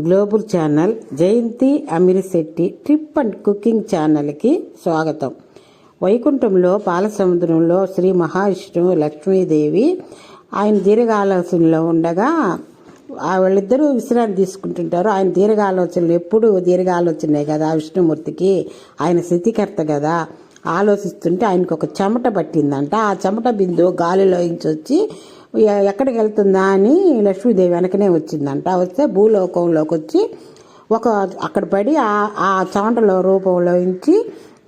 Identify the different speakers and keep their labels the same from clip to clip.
Speaker 1: Global channel Jayanthi Amirisetty trip and cooking ఛానల్కి స్వాగతం. వైకుంఠంలో పాలసముద్రంలో శ్రీ మహావిష్ణువు లక్ష్మీదేవి ఆయన దీర్ఘాలోచనలో ఉండగా ఆ వాళ్ళిద్దరూ విశ్రాంతి తీసుకుంటుంటారు. ఆయన దీర్ఘాలోచనలు ఎప్పుడు దీర్ఘాలోచనే కదా విష్ణుమూర్తికి. ఆయన స్థితికర్త కదా. ఆలోచిస్తుంటే ఆయనకు ఒక చెమట పట్టిందంట. ఆ చెమట బిందు గాలిలోంచి వచ్చి ఎక్కడికి వెళ్తుందా అని లక్ష్మీదేవి వెనకనే వచ్చిందంట. వస్తే భూలోకంలోకి వచ్చి ఒక అక్కడ పడి ఆ ఆ చెమటలో రూపంలో ఉంచి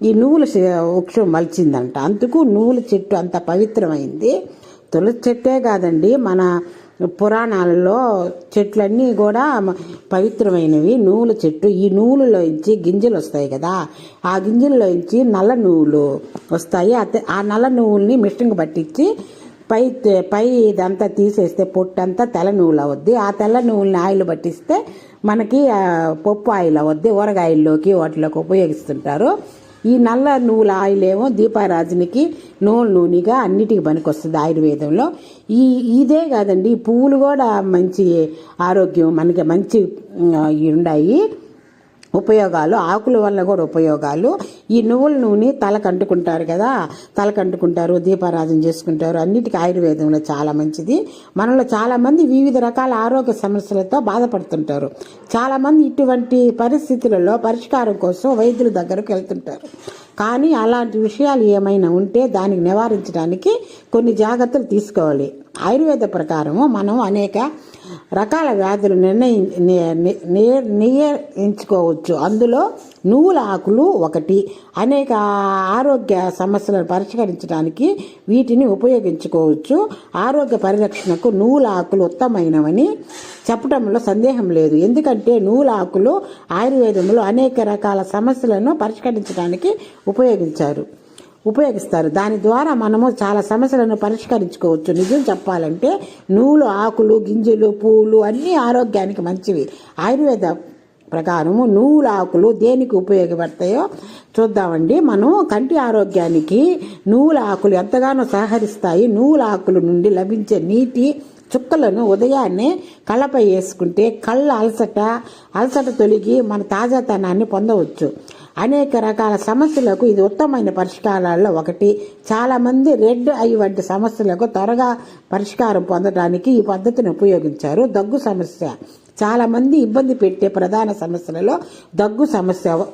Speaker 1: ఈ నువ్వుల వృక్షం మలిచిందంట. అందుకు నువ్వుల చెట్టు అంత పవిత్రమైంది. తులసి చెట్టే కాదండి మన పురాణాలలో చెట్లన్నీ కూడా పవిత్రమైనవి. నూల చెట్టు ఈ నూలులో ఇచ్చి గింజలు వస్తాయి కదా ఆ గింజల్లో ఇచ్చి నల్ల నువ్వులు వస్తాయి. ఆ నల్ల నువ్వుల్ని మిషన్కి పట్టించి పై పై ఇదంతా తీసేస్తే పొట్టంతా తెల్ల నువ్వులు అవద్ది. ఆ తెల్ల నువ్వులని ఆయిల్ పట్టిస్తే మనకి పప్పు ఆయిల్ అవద్ది. ఊరగాయల్లోకి వాటిలోకి ఉపయోగిస్తుంటారు. ఈ నల్ల నువ్వుల ఆయిల్ ఏమో దీపారాజునికి నూనె నూనెగా అన్నిటికీ పనికొస్తుంది ఆయుర్వేదంలో. ఈ ఇదే కాదండి ఈ పువ్వులు కూడా మంచి ఆరోగ్యం మనకి మంచి ఉన్నాయి ఉపయోగాలు ఆకుల వల్ల కూడా ఉపయోగాలు. ఈ నువ్వుల నూనె తలకు అంటుకుంటారు కదా తలకు అంటుకుంటారు దీపారాధన చేసుకుంటారు. అన్నిటికీ ఆయుర్వేదంలో చాలా మంచిది. మనలో చాలామంది వివిధ రకాల ఆరోగ్య సమస్యలతో బాధపడుతుంటారు. చాలామంది ఇటువంటి పరిస్థితులలో పరిష్కారం కోసం వైద్యుల దగ్గరకు వెళ్తుంటారు. కానీ అలాంటి విషయాలు ఏమైనా ఉంటే దానికి నివారించడానికి కొన్ని జాగ్రత్తలు తీసుకోవాలి. ఆయుర్వేద ప్రకారము మనం అనేక రకాల వ్యాధులు నిర్ణయి నియంత్రించుకోవచ్చు. అందులో నువ్వుల ఆకులు ఒకటి. అనేక ఆరోగ్య సమస్యలను పరిష్కరించడానికి వీటిని ఉపయోగించుకోవచ్చు. ఆరోగ్య పరిరక్షణకు నువ్వుల ఆకులు ఉత్తమమైనవని చెప్పడంలో సందేహం లేదు. ఎందుకంటే నూల ఆకులు ఆయుర్వేదంలో అనేక రకాల సమస్యలను పరిష్కరించడానికి ఉపయోగించారు. ఉపయోగిస్తారు. దాని ద్వారా మనము చాలా సమస్యలను పరిష్కరించుకోవచ్చు. నిజం చెప్పాలంటే నూలు ఆకులు గింజలు పూలు అన్నీ ఆరోగ్యానికి మంచివి. ఆయుర్వేద ప్రకారము నువ్వుల ఆకులు దేనికి ఉపయోగపడతాయో చూద్దామండి. మనం కంటి ఆరోగ్యానికి నువ్వుల ఆకులు ఎంతగానో సహకరిస్తాయి. నువ్వుల ఆకుల నుండి లభించే నీటి చుక్కలను ఉదయాన్నే కళ్ళపై వేసుకుంటే కళ్ళ అలసట అలసట తొలగి మన తాజాతనాన్ని పొందవచ్చు. అనేక రకాల సమస్యలకు ఇది ఉత్తమమైన పరిష్కారాల్లో ఒకటి. చాలామంది రెడ్ ఐ వంటి సమస్యలకు త్వరగా పరిష్కారం పొందడానికి ఈ పద్ధతిని ఉపయోగించారు. దగ్గు సమస్య. చాలామంది ఇబ్బంది పెట్టే ప్రధాన సమస్యలలో దగ్గు సమస్య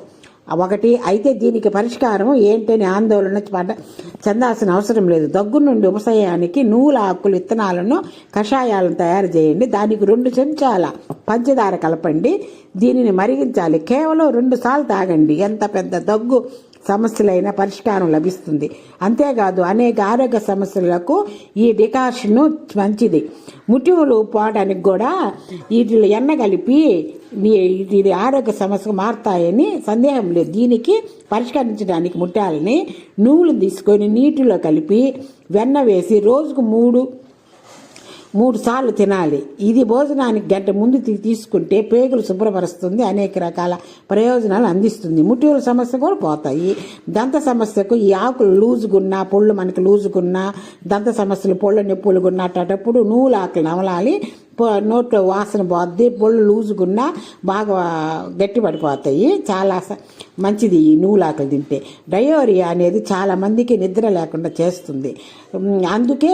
Speaker 1: ఒకటి అయితే దీనికి పరిష్కారం ఏంటని ఆందోళన పడ చెందాల్సిన అవసరం లేదు. దగ్గు నుండి ఉపశయానికి నూల ఆకులు విత్తనాలను కషాయాలను తయారు చేయండి. దానికి రెండు చెంచాల పంచదార కలపండి. దీనిని మరిగించాలి. కేవలం రెండు సార్లు తాగండి. ఎంత పెద్ద దగ్గు సమస్యలైన పరిష్కారం లభిస్తుంది. అంతేకాదు అనేక ఆరోగ్య సమస్యలకు ఈ డికాషన్ మంచిది. ముటిములు పోవడానికి కూడా వీటిలో ఎన్న కలిపి ఇది ఆరోగ్య సమస్యకు మారుతాయని సందేహం లేదు. దీనికి పరిష్కరించడానికి ముట్టాలని నువ్వులు తీసుకొని నీటిలో కలిపి వెన్న వేసి రోజుకు మూడు మూడు సార్లు తినాలి. ఇది భోజనానికి గంట ముందు తీసుకుంటే పేగులు శుభ్రపరుస్తుంది అనేక రకాల ప్రయోజనాలు అందిస్తుంది. ముట్టిల సమస్య కూడా పోతాయి. దంత సమస్యకు ఈ ఆకులు లూజుగున్నా పొళ్ళు మనకి లూజుగున్నా దంత సమస్యలు పొళ్ళ నొప్పులు అట్టప్పుడు నువ్వుల ఆకులు నవలాలి నోట్లో వాసన పోద్ది పొళ్ళు లూజుకున్నా బాగా గట్టి పడిపోతాయి చాలా మంచిది ఈ నూలాకులు తింటే. డయోరియా అనేది చాలా మందికి నిద్ర లేకుండా చేస్తుంది. అందుకే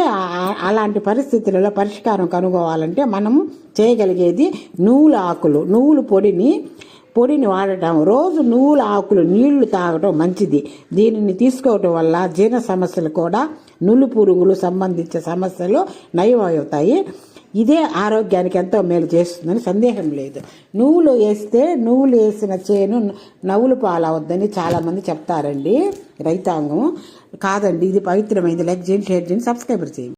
Speaker 1: అలాంటి పరిస్థితులలో పరిష్కారం కనుగోవాలంటే మనం చేయగలిగేది నూలు ఆకులు నూలు పొడిని పొడిని వాడటం. రోజు నువ్వుల ఆకులు నీళ్ళు తాగటం మంచిది. దీనిని తీసుకోవటం వల్ల జీర్ణ సమస్యలు కూడా నులు పురుగులు సంబంధించిన సమస్యలు నయం అవుతాయి ఇదే ఆరోగ్యానికి ఎంతో మేలు చేస్తుందని సందేహం లేదు. నువ్వులు వేస్తే నువ్వులు వేసిన చేను నవ్వులు పాలవద్దని చాలామంది చెప్తారండి. రైతాంగం కాదండి ఇది పవిత్రమైంది లైక్ చేయండి షేర్ చేయండి సబ్స్క్రైబర్ చేయండి.